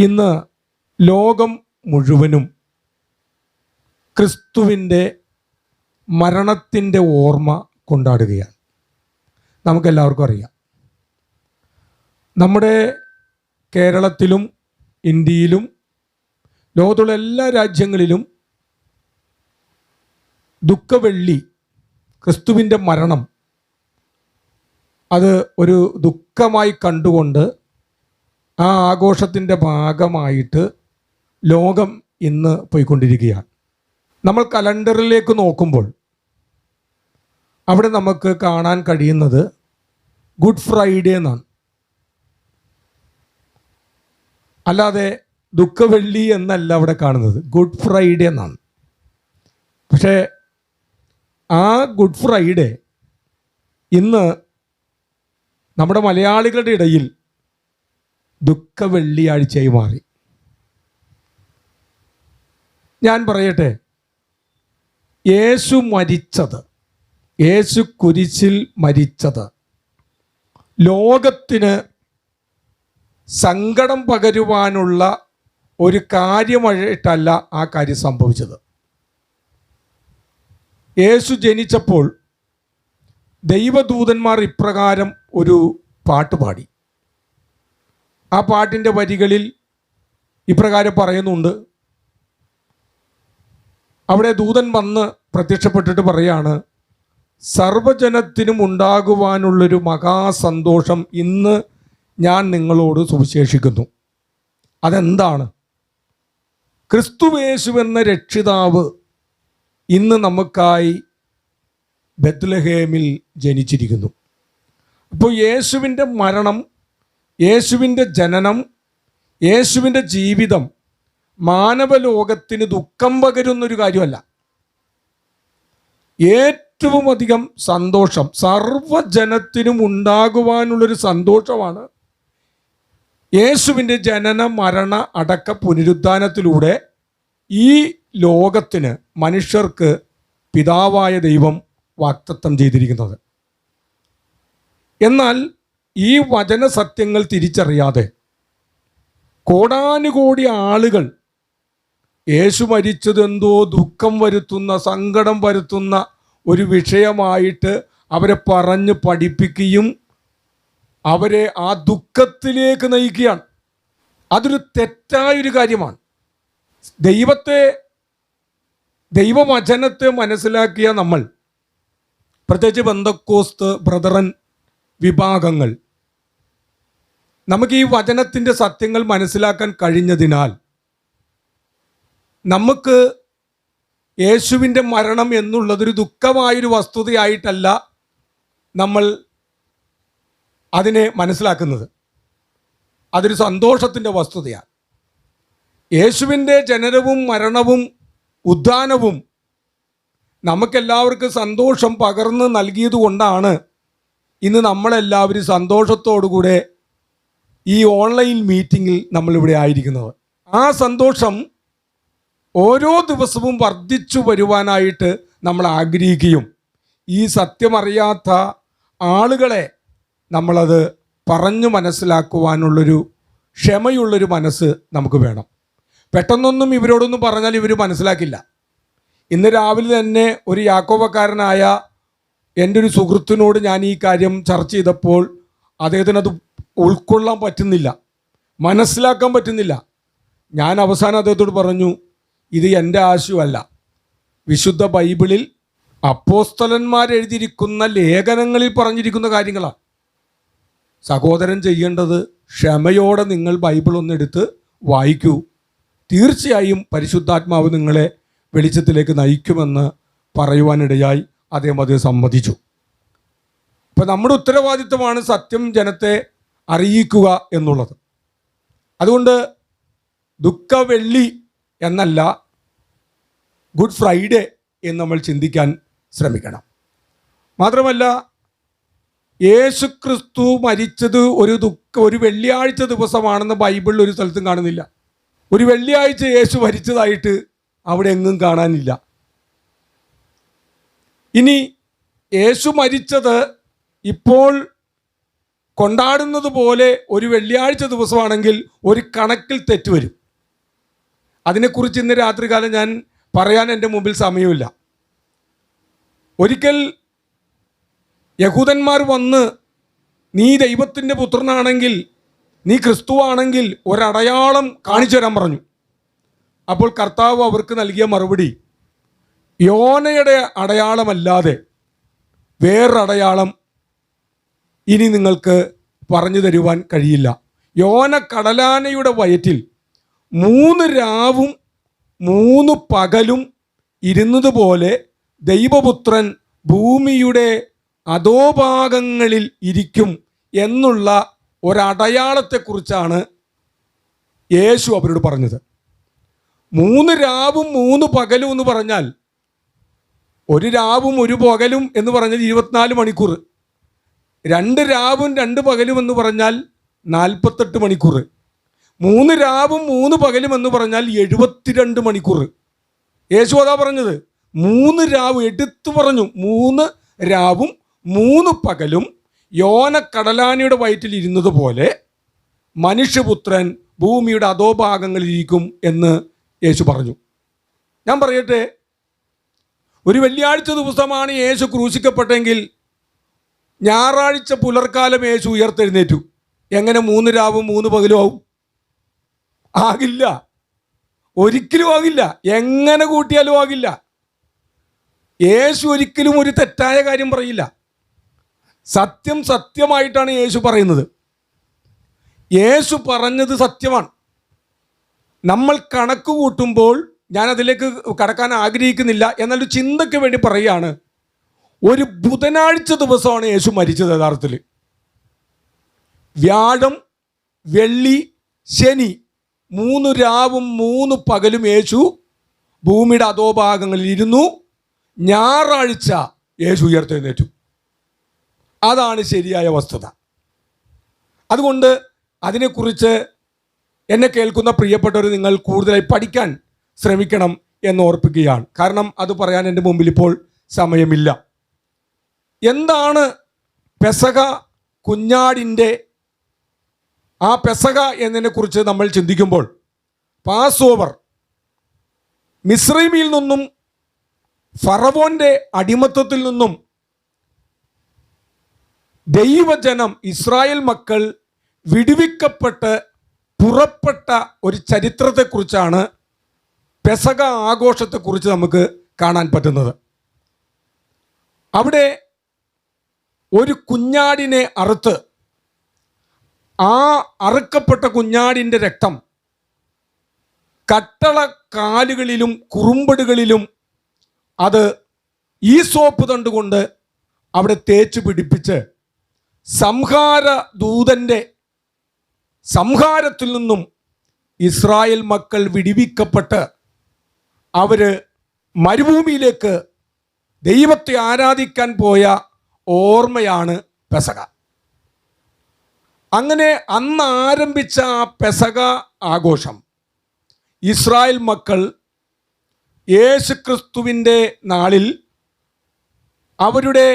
ഇന്ന് ലോകം മുഴുവനും ക്രിസ്തുവിന്റെ മരണത്തിന്റെ ഓർമ്മ കൊണ്ടാടുകയാണ്. നമുക്കെല്ലാവർക്കും അറിയാം. നമ്മുടെ കേരളത്തിലും ഇന്ത്യയിലും ലോകത്തുള്ള എല്ലാ രാജ്യങ്ങളിലും ദുഃഖവെള്ളി ക്രിസ്തുവിന്റെ മരണം അത് ഒരു ദുഃഖമായി കണ്ടുകൊണ്ട് ആ ആഘോഷത്തിന്റെ ഭാഗമായിട്ട് ലോകം ഇന്ന് പോയിക്കൊണ്ടിരിക്കുകയാണ്. നമ്മൾ കലണ്ടറിലേക്ക് നോക്കുമ്പോൾ അവിടെ നമുക്ക് കാണാൻ കഴിയുന്നത് ഗുഡ് ഫ്രൈഡേ എന്നാണ്. അല്ലാതെ ദുഃഖവെള്ളി എന്നല്ല അവിടെ കാണുന്നത്. ഗുഡ് ഫ്രൈഡേ എന്നാണ്. പക്ഷേ ആ ഗുഡ് ഫ്രൈഡേ ഇന്ന് നമ്മുടെ മലയാളികളുടെ ഇടയിൽ ദുഃഖ വെള്ളിയാഴ്ചയായി മാറി. ഞാൻ പറയട്ടെ യേശു മരിച്ചത് യേശു കുരിശിൽ മരിച്ചത് ലോകത്തിന് സങ്കടം പകരുവാനുള്ള ഒരു കാര്യമായിട്ടല്ല ആ കാര്യം സംഭവിച്ചത്. യേശു ജനിച്ചപ്പോൾ ദൈവദൂതന്മാർ ഇപ്രകാരം ഒരു പാട്ട് പാടി. ആ പാട്ടിന്റെ വരികളിൽ ഇപ്രകാരം പറയുന്നുണ്ട്. അവിടെ ദൂതൻ വന്ന് പ്രത്യക്ഷപ്പെട്ടിട്ട് പറയാണ് സർവജനത്തിനും ഉണ്ടാകുവാനുള്ളൊരു മഹാസന്തോഷം ഇന്ന് ഞാൻ നിങ്ങളോട് സുവിശേഷിക്കുന്നു. അതെന്താണ്? ക്രിസ്തുവേശു എന്ന രക്ഷിതാവ് ഇന്ന് നമുക്കായി ബത്ലഹേമിൽ ജനിച്ചിരിക്കുന്നു. അപ്പോൾ യേശുവിന്റെ മരണം യേശുവിന്റെ ജനനം യേശുവിന്റെ ജീവിതം മാനവലോകത്തിന് ദുഃഖം പകരുന്നൊരു കാര്യമല്ല. ഏറ്റവും അധികം സന്തോഷം സർവജനത്തിനും ഉണ്ടാകുവാനുള്ളൊരു സന്തോഷമാണ് യേശുവിന്റെ ജനന മരണ അടക്ക പുനരുദ്ധാനത്തിലൂടെ ഈ ലോകത്തിന് മനുഷ്യർക്ക് പിതാവായ ദൈവം വാക്തത്വം ചെയ്തിരിക്കുന്നത്. എന്നാൽ ഈ വചന സത്യങ്ങൾ തിരിച്ചറിയാതെ കോടാനുകോടി ആളുകൾ യേശു മരിച്ചതെന്തോ ദുഃഖം വരുത്തുന്ന സങ്കടം വരുത്തുന്ന ഒരു വിഷയമായിട്ട് അവരെ പറഞ്ഞ് പഠിപ്പിക്കുകയും അവരെ ആ ദുഃഖത്തിലേക്ക് നയിക്കുകയാണ്. അതൊരു തെറ്റായൊരു കാര്യമാണ്. ദൈവത്തെ ദൈവവചനത്തെ മനസ്സിലാക്കിയ നമ്മൾ പ്രത്യേകിച്ച് ബന്ധക്കോസ്ത് ബ്രദറൻ വിഭാഗങ്ങൾ. നമുക്ക് ഈ വചനത്തിന്റെ സത്യങ്ങൾ മനസ്സിലാക്കാൻ കഴിഞ്ഞതിനാൽ നമുക്ക് യേശുവിന്റെ മരണം എന്നുള്ളതൊരു ദുഃഖമായൊരു വസ്തുതയായിട്ടല്ല നമ്മൾ അതിനെ മനസ്സിലാക്കുന്നത്. അതൊരു സന്തോഷത്തിന്റെ വസ്തുതയാണ്. യേശുവിന്റെ ജനനവും മരണവും ഉദ്ധാനവും നമുക്കെല്ലാവർക്കും സന്തോഷം പകർന്ന് നൽകിയതുകൊണ്ടാണ് ഇന്ന് നമ്മളെല്ലാവരും സന്തോഷത്തോടുകൂടെ ഈ ഓൺലൈൻ മീറ്റിങ്ങിൽ നമ്മളിവിടെ ആയിരിക്കുന്നത്. ആ സന്തോഷം ഓരോ ദിവസവും വർദ്ധിച്ചു വരുവാനായിട്ട് നമ്മൾ ആഗ്രഹിക്കുകയും ഈ സത്യമറിയാത്ത ആളുകളെ നമ്മളത് പറഞ്ഞു മനസ്സിലാക്കുവാനുള്ളൊരു ക്ഷമയുള്ളൊരു മനസ്സ് നമുക്ക് വേണം. പെട്ടെന്നൊന്നും ഇവരോടൊന്നും പറഞ്ഞാൽ ഇവർ മനസ്സിലാക്കില്ല. ഇന്ന് രാവിലെ തന്നെ ഒരു യാക്കോബക്കാരനായ എന്റെ ഒരു സുഹൃത്തിനോട് ഞാൻ ഈ കാര്യം ചർച്ച ചെയ്തപ്പോൾ അദ്ദേഹത്തിന് അത് ഉൾക്കൊള്ളാൻ പറ്റുന്നില്ല മനസ്സിലാക്കാൻ പറ്റുന്നില്ല. ഞാൻ അവസാനം അദ്ദേഹത്തോട് പറഞ്ഞു ഇത് എന്റെ ആശയമല്ല വിശുദ്ധ ബൈബിളിൽ അപ്പോസ്തലന്മാർ അപ്പോസ്തലന്മാരെഴുതിയിരിക്കുന്ന ലേഖനങ്ങളിൽ പറഞ്ഞിരിക്കുന്ന കാര്യങ്ങളാണ് സഹോദരൻ ചെയ്യേണ്ടത് ക്ഷമയോടെ നിങ്ങൾ ബൈബിൾ ഒന്നെടുത്ത് വായിക്കൂ. തീർച്ചയായും പരിശുദ്ധാത്മാവ് നിങ്ങളെ വെളിച്ചത്തിലേക്ക് നയിക്കുമെന്ന് പറയുവാനിടയായി അദ്ദേഹം അത് സമ്മതിച്ചു. അപ്പം നമ്മുടെ ഉത്തരവാദിത്വമാണ് സത്യം ജനത്തെ അറിയിക്കുക എന്നുള്ളത്. അതുകൊണ്ട് ദുഃഖവെള്ളി എന്നല്ല ഗുഡ് ഫ്രൈഡേ എന്ന് നമ്മൾ ചിന്തിക്കാൻ ശ്രമിക്കണം. മാത്രമല്ല യേശു ക്രിസ്തു മരിച്ചത് ഒരു ദുഃഖ ഒരു വെള്ളിയാഴ്ച ദിവസമാണെന്ന് ബൈബിളിൽ ഒരു സ്ഥലത്തും കാണുന്നില്ല. ഒരു വെള്ളിയാഴ്ച യേശു മരിച്ചതായിട്ട് അവിടെ എങ്ങും കാണാനില്ല. ഇനി യേശു മരിച്ചത് ഇപ്പോൾ കൊണ്ടാടുന്നത് പോലെ ഒരു വെള്ളിയാഴ്ച ദിവസമാണെങ്കിൽ ഒരു കണക്കിൽ തെറ്റുവരും അതിനെക്കുറിച്ച് ഇന്ന് രാത്രികാലം ഞാൻ പറയാൻ എന്റെ മുമ്പിൽ സമയമില്ല. ഒരിക്കൽ യഹൂദന്മാർ വന്ന് നീ ദൈവത്തിന്റെ പുത്രനാണെങ്കിൽ നീ ക്രിസ്തുവാണെങ്കിൽ ഒരടയാളം കാണിച്ചു തരാൻ പറഞ്ഞു. അപ്പോൾ കർത്താവ് അവർക്ക് നൽകിയ മറുപടി യോനയുടെ അടയാളമല്ലാതെ വേറൊരടയാളം ഇനി നിങ്ങൾക്ക് പറഞ്ഞു തരുവാൻ കഴിയില്ല. യോന കടലാനയുടെ വയറ്റിൽ മൂന്ന് രാവും മൂന്ന് പകലും ഇരുന്നതുപോലെ ദൈവപുത്രൻ ഭൂമിയുടെ അധോഭാഗങ്ങളിൽ ഇരിക്കും എന്നുള്ള ഒരടയാളത്തെക്കുറിച്ചാണ് യേശു അവരോട് പറഞ്ഞത്. മൂന്ന് രാവും മൂന്ന് പകലും എന്ന് പറഞ്ഞാൽ ഒരു രാവും ഒരു പകലും എന്ന് പറഞ്ഞാൽ ഇരുപത്തിനാല് മണിക്കൂർ. രണ്ട് രാവും രണ്ട് പകലും എന്ന് പറഞ്ഞാൽ നാൽപ്പത്തെട്ട് മണിക്കൂർ. മൂന്ന് രാവും മൂന്ന് പകലും എന്ന് പറഞ്ഞാൽ എഴുപത്തിരണ്ട് മണിക്കൂർ. യേശു അതാ പറഞ്ഞത് മൂന്ന് രാവ് എടുത്തു പറഞ്ഞു മൂന്ന് രാവും മൂന്ന് പകലും യോന കടലാനയുടെ വയറ്റിൽ ഇരുന്നത് പോലെ മനുഷ്യപുത്രൻ ഭൂമിയുടെ അധോഭാഗങ്ങളിലിരിക്കും എന്ന് യേശു പറഞ്ഞു. ഞാൻ പറയട്ടെ ഒരു വെള്ളിയാഴ്ച ദിവസമാണ് യേശു ക്രൂശിക്കപ്പെട്ടെങ്കിൽ ഞായറാഴ്ച പുലർക്കാലം യേശു ഉയർത്തെഴുന്നേറ്റു. എങ്ങനെ മൂന്ന് രാവും മൂന്ന് പകലും ആവും? ആകില്ല. ഒരിക്കലും ആകില്ല. എങ്ങനെ കൂട്ടിയാലും ആകില്ല. യേശു ഒരിക്കലും ഒരു തെറ്റായ കാര്യം പറയില്ല. സത്യം സത്യമായിട്ടാണ് യേശു പറയുന്നത്. യേശു പറഞ്ഞത് സത്യമാണ്. നമ്മൾ കണക്ക് കൂട്ടുമ്പോൾ ഞാൻ അതിലേക്ക് കടക്കാൻ ആഗ്രഹിക്കുന്നില്ല എന്നൊരു ചിന്തയ്ക്ക് വേണ്ടി പറയുകയാണ്. ഒരു ബുധനാഴ്ച ദിവസമാണ് യേശു മരിച്ചത് യഥാർത്ഥത്തിൽ. വ്യാഴം വെള്ളി ശനി മൂന്ന് രാവും മൂന്ന് പകലും യേശു ഭൂമിയുടെ അധോഭാഗങ്ങളിൽ ഇരുന്നു. ഞായറാഴ്ച യേശു ഉയർത്തെഴുന്നേറ്റു. അതാണ് ശരിയായ വസ്തുത. അതുകൊണ്ട് അതിനെക്കുറിച്ച് എന്നെ കേൾക്കുന്ന പ്രിയപ്പെട്ടവർ നിങ്ങൾ കൂടുതലായി പഠിക്കാൻ ശ്രമിക്കണം എന്ന് ഓർപ്പിക്കുകയാണ്. കാരണം അത് പറയാൻ എന്റെ മുമ്പിൽ ഇപ്പോൾ സമയമില്ല. എന്താണ് പെസക കുഞ്ഞാടിന്റെ ആ പെസക എന്നതിനെക്കുറിച്ച് നമ്മൾ ചിന്തിക്കുമ്പോൾ പാസ് ഓവർ മിശ്രീമിൽ നിന്നും ഫറവോന്റെ അടിമത്തത്തിൽ നിന്നും ദൈവജനം ഇസ്രായേൽ മക്കൾ വിടുവിക്കപ്പെട്ട് പുറപ്പെട്ട ഒരു ചരിത്രത്തെക്കുറിച്ചാണ് പെസക ആഘോഷത്തെക്കുറിച്ച് നമുക്ക് കാണാൻ പറ്റുന്നത്. അവിടെ ഒരു കുഞ്ഞാടിനെ അറുത്ത് ആ അറുക്കപ്പെട്ട കുഞ്ഞാടിന്റെ രക്തം കട്ടള കാലുകളിലും കുറുമ്പടുകളിലും അത് ഈ സോപ്പ് തണ്ടുകൊണ്ട് അവിടെ തേച്ച് പിടിപ്പിച്ച് സംഹാര ദൂതന്റെ സംഹാരത്തിൽ നിന്നും ഇസ്രായേൽ മക്കൾ വിടിവിക്കപ്പെട്ട് അവർ മരുഭൂമിയിലേക്ക് ദൈവത്തെ ആരാധിക്കാൻ പോയ ഓർമ്മയാണ് പെസക. അങ്ങനെ അന്ന് ആരംഭിച്ച ആ പെസക ആഘോഷം ഇസ്രായേൽ മക്കൾ യേശുക്രിസ്തുവിന്റെ നാളിൽ അവരുടെ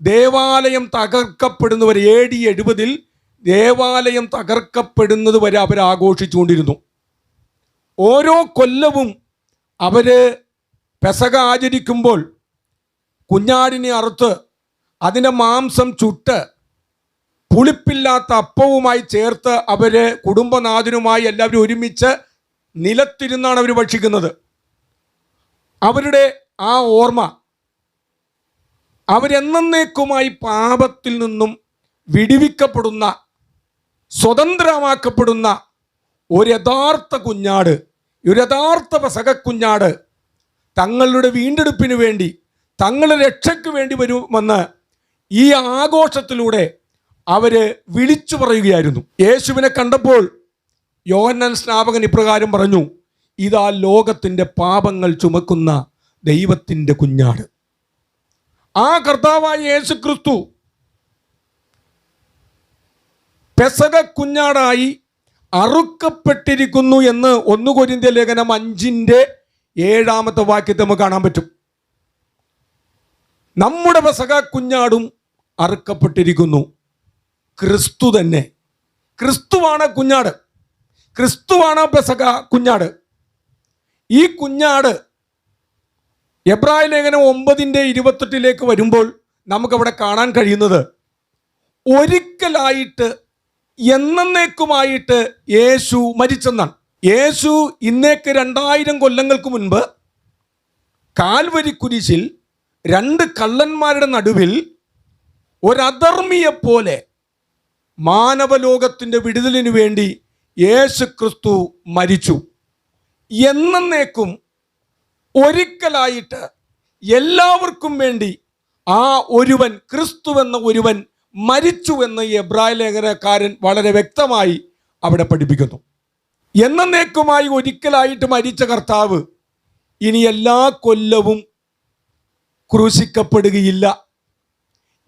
ദേവാലയം തകർക്കപ്പെടുന്നവർ എ ഡി എഴുപതിൽ ദേവാലയം തകർക്കപ്പെടുന്നത് വരെ അവർ ആഘോഷിച്ചുകൊണ്ടിരുന്നു ഓരോ കൊല്ലവും അവർ പെസക ആചരിക്കുമ്പോൾ കുഞ്ഞാടിനെ അറുത്ത് അതിന്റെ മാംസം ചുട്ട് പുളിപ്പില്ലാത്ത അപ്പവുമായി ചേർത്ത് അവർ കുടുംബനാഥനുമായി എല്ലാവരും ഒരുമിച്ച് നിലത്തിരുന്നാണ് അവർ ഭക്ഷിക്കുന്നത്. അവരുടെ ആ ഓർമ്മ അവരെന്നേക്കുമായി പാപത്തിൽ നിന്നും വിടിവിക്കപ്പെടുന്ന സ്വതന്ത്രമാക്കപ്പെടുന്ന ഒരു യഥാർത്ഥ കുഞ്ഞാട് ഒരു യഥാർത്ഥ പെസക കുഞ്ഞാട് തങ്ങളുടെ വീണ്ടെടുപ്പിന് വേണ്ടി തങ്ങളുടെ രക്ഷയ്ക്ക് വേണ്ടി വരുമെന്ന് ഈ ആഘോഷത്തിലൂടെ അവർ വിളിച്ചു പറയുകയായിരുന്നു. യേശുവിനെ കണ്ടപ്പോൾ യോഹന്നൻ സ്നാപകൻ ഇപ്രകാരം പറഞ്ഞു ഇതാ ലോകത്തിന്റെ പാപങ്ങൾ ചുമക്കുന്ന ദൈവത്തിന്റെ കുഞ്ഞാട്. ആ കർത്താവായ യേശു ക്രിസ്തു പെസക കുഞ്ഞാടായി അറുക്കപ്പെട്ടിരിക്കുന്നു എന്ന് ഒന്ന് കൊരിന്ത്യ ലേഖനം അഞ്ചിന്റെ ഏഴാമത്തെ വാക്യത്തെ നമുക്ക് കാണാൻ പറ്റും. നമ്മുടെ പെസക കുഞ്ഞാടും അറുക്കപ്പെട്ടിരിക്കുന്നു. ക്രിസ്തു തന്നെ. ക്രിസ്തുവാണ് കുഞ്ഞാട്. ക്രിസ്തുവാണ് പെസക കുഞ്ഞാട്. ഈ കുഞ്ഞാട് എബ്രായ ലേഖനം ഒമ്പതിന്റെ ഇരുപത്തെട്ടിലേക്ക് വരുമ്പോൾ നമുക്കവിടെ കാണാൻ കഴിയുന്നത് ഒരിക്കലായിട്ട് എന്നേക്കുമായിട്ട് യേശു മരിച്ചെന്നാണ്. യേശു ഇന്നേക്ക് രണ്ടായിരം കൊല്ലങ്ങൾക്ക് മുൻപ് കാൽവരി കുരിശിൽ രണ്ട് കള്ളന്മാരുടെ നടുവിൽ ഒരധർമ്മിയെപ്പോലെ മാനവലോകത്തിന്റെ വിടുതലിനു വേണ്ടി യേശു ക്രിസ്തു മരിച്ചു. എന്നേക്കും ഒരിക്കലായിട്ട് എല്ലാവർക്കും വേണ്ടി ആ ഒരുവൻ ക്രിസ്തു എന്ന ഒരുവൻ മരിച്ചു എന്ന് ഈ എബ്രായ ലേഖനക്കാരൻ വളരെ വ്യക്തമായി അവിടെ പഠിപ്പിക്കുന്നു. എന്നേക്കുമായി ഒരിക്കലായിട്ട് മരിച്ച കർത്താവ് ഇനി എല്ലാ കൊല്ലവും ക്രൂശിക്കപ്പെടുകയില്ല.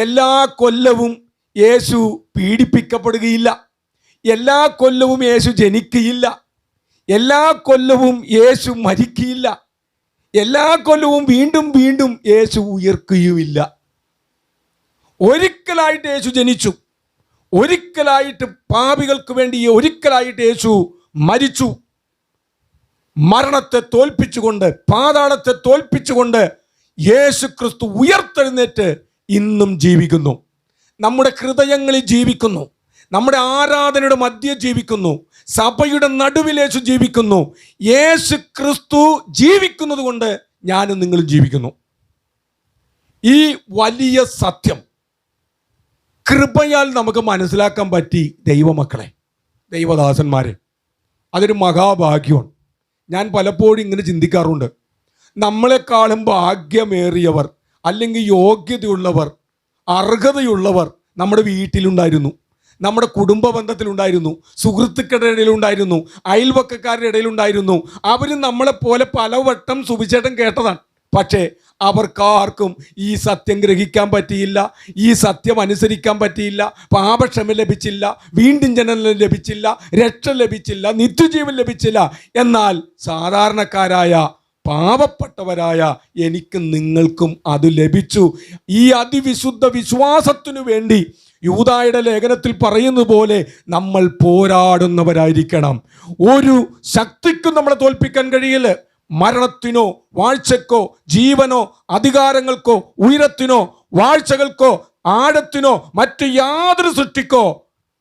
എല്ലാ കൊല്ലവും യേശു പീഡിപ്പിക്കപ്പെടുകയില്ല. എല്ലാ കൊല്ലവും യേശു ജനിക്കുകയില്ല. എല്ലാ കൊല്ലവും യേശു മരിക്കുകയില്ല. എല്ലാ കൊല്ലവും വീണ്ടും വീണ്ടും യേശു ഉയർക്കുകയുമില്ല. ഒരിക്കലായിട്ട് യേശു ജനിച്ചു. ഒരിക്കലായിട്ട് പാപികൾക്ക് വേണ്ടി ഒരിക്കലായിട്ട് യേശു മരിച്ചു. മരണത്തെ തോൽപ്പിച്ചുകൊണ്ട് പാതാളത്തെ തോൽപ്പിച്ചുകൊണ്ട് യേശു ക്രിസ്തു ഉയർത്തെഴുന്നേറ്റ് ഇന്നും ജീവിക്കുന്നു. നമ്മുടെ ഹൃദയങ്ങളിൽ ജീവിക്കുന്നു. നമ്മുടെ ആരാധനയുടെ മധ്യ ജീവിക്കുന്നു. സഭയുടെ നടുവിൽ യേശു ജീവിക്കുന്നു. യേശു ക്രിസ്തു ജീവിക്കുന്നത് കൊണ്ട് ഞാനും നിങ്ങളും ജീവിക്കുന്നു. ഈ വലിയ സത്യം കൃപയാൽ നമുക്ക് മനസ്സിലാക്കാൻ പറ്റി ദൈവമക്കളെ ദൈവദാസന്മാരെ. അതൊരു മഹാഭാഗ്യമാണ്. ഞാൻ പലപ്പോഴും ഇങ്ങനെ ചിന്തിക്കാറുണ്ട്. നമ്മളെക്കാളും ഭാഗ്യമേറിയവർ അല്ലെങ്കിൽ യോഗ്യതയുള്ളവർ അർഹതയുള്ളവർ നമ്മുടെ വീട്ടിലുണ്ടായിരുന്നു. നമ്മുടെ കുടുംബ ബന്ധത്തിലുണ്ടായിരുന്നു. സുഹൃത്തുക്കളുടെ ഇടയിലുണ്ടായിരുന്നു. അയൽവക്കക്കാരുടെ ഇടയിലുണ്ടായിരുന്നു. അവരും നമ്മളെപ്പോലെ പലവട്ടം സുവിശേഷം കേട്ടതാണ്. പക്ഷേ അവർക്കാർക്കും ഈ സത്യം ഗ്രഹിക്കാൻ പറ്റിയില്ല ഈ സത്യം അനുസരിക്കാൻ പറ്റിയില്ല പാപക്ഷമ ലഭിച്ചില്ല വീണ്ടും ജനനം ലഭിച്ചില്ല രക്ഷ ലഭിച്ചില്ല നിത്യജീവൻ ലഭിച്ചില്ല. എന്നാൽ സാധാരണക്കാരായ പാവപ്പെട്ടവരായ എനിക്കും നിങ്ങൾക്കും അത് ലഭിച്ചു. ഈ അതിവിശുദ്ധ വിശ്വാസത്തിനു വേണ്ടി യൂതായുടെ ലേഖനത്തിൽ പറയുന്നത് പോലെ നമ്മൾ പോരാടുന്നവരായിരിക്കണം. ഒരു ശക്തിക്കും നമ്മളെ തോൽപ്പിക്കാൻ കഴിയില്ല. മരണത്തിനോ വാഴ്ചക്കോ ജീവനോ അധികാരങ്ങൾക്കോ ഉയരത്തിനോ വാഴ്ചകൾക്കോ ആഴത്തിനോ മറ്റു യാതൊരു സൃഷ്ടിക്കോ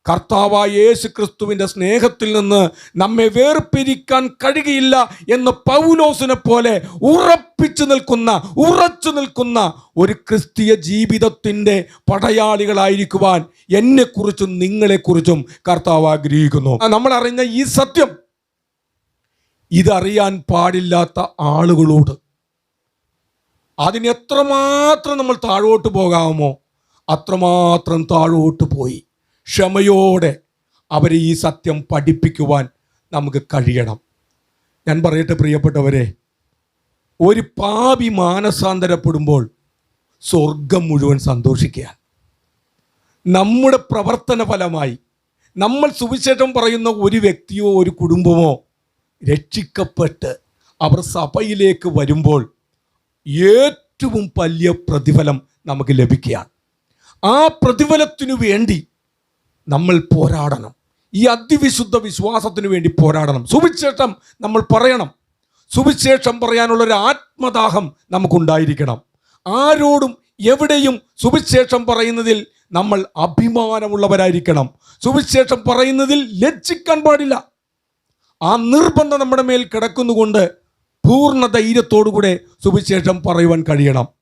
കർത്താവായ യേശു ക്രിസ്തുവിന്റെ സ്നേഹത്തിൽ നിന്ന് നമ്മെ വേർപിരിക്കാൻ കഴിയുകയില്ല എന്ന് പൗലോസിനെ പോലെ ഉറപ്പിച്ചു നിൽക്കുന്ന ഉറച്ചു നിൽക്കുന്ന ഒരു ക്രിസ്തീയ ജീവിതത്തിന്റെ പടയാളികളായിരിക്കുവാൻ എന്നെക്കുറിച്ചും നിങ്ങളെക്കുറിച്ചും കർത്താവ് ആഗ്രഹിക്കുന്നു. നമ്മൾ അറിഞ്ഞ ഈ സത്യം ഇതറിയാൻ പാടില്ലാത്ത ആളുകളോട്. അതിനെത്രമാത്രം നമ്മൾ താഴോട്ട് പോകാമോ അത്രമാത്രം താഴോട്ട് പോയി. ക്ഷമയോടെ അവരെ ഈ സത്യം പഠിപ്പിക്കുവാൻ നമുക്ക് കഴിയണം. ഞാൻ പറയട്ടെ പ്രിയപ്പെട്ടവരെ ഒരു പാപി മാനസാന്തരപ്പെടുമ്പോൾ സ്വർഗം മുഴുവൻ സന്തോഷിക്കുക നമ്മുടെ പ്രവർത്തന ഫലമായി നമ്മൾ സുവിശേഷം പറയുന്ന ഒരു വ്യക്തിയോ ഒരു കുടുംബമോ രക്ഷിക്കപ്പെട്ട് അവർ സഭയിലേക്ക് വരുമ്പോൾ ഏറ്റവും വലിയ പ്രതിഫലം നമുക്ക് ലഭിക്കുകയാണ്. ആ പ്രതിഫലത്തിനു വേണ്ടി നമ്മൾ പോരാടണം. ഈ അതിവിശുദ്ധ വിശ്വാസത്തിനു വേണ്ടി പോരാടണം. സുവിശേഷം നമ്മൾ പറയണം. സുവിശേഷം പറയാനുള്ള ഒരു ആത്മദാഹം നമുക്കുണ്ടായിരിക്കണം. ആരോടും എവിടെയും സുവിശേഷം പറയുന്നതിൽ നമ്മൾ അഭിമാനമുള്ളവരായിരിക്കണം. സുവിശേഷം പറയുന്നതിൽ ലജ്ജിക്കാൻ പാടില്ല. ആ നിർബന്ധം നമ്മുടെ മേൽ കിടക്കുന്നുകൊണ്ട് പൂർണ ധൈര്യത്തോടുകൂടെ സുവിശേഷം പറയുവാൻ കഴിയണം.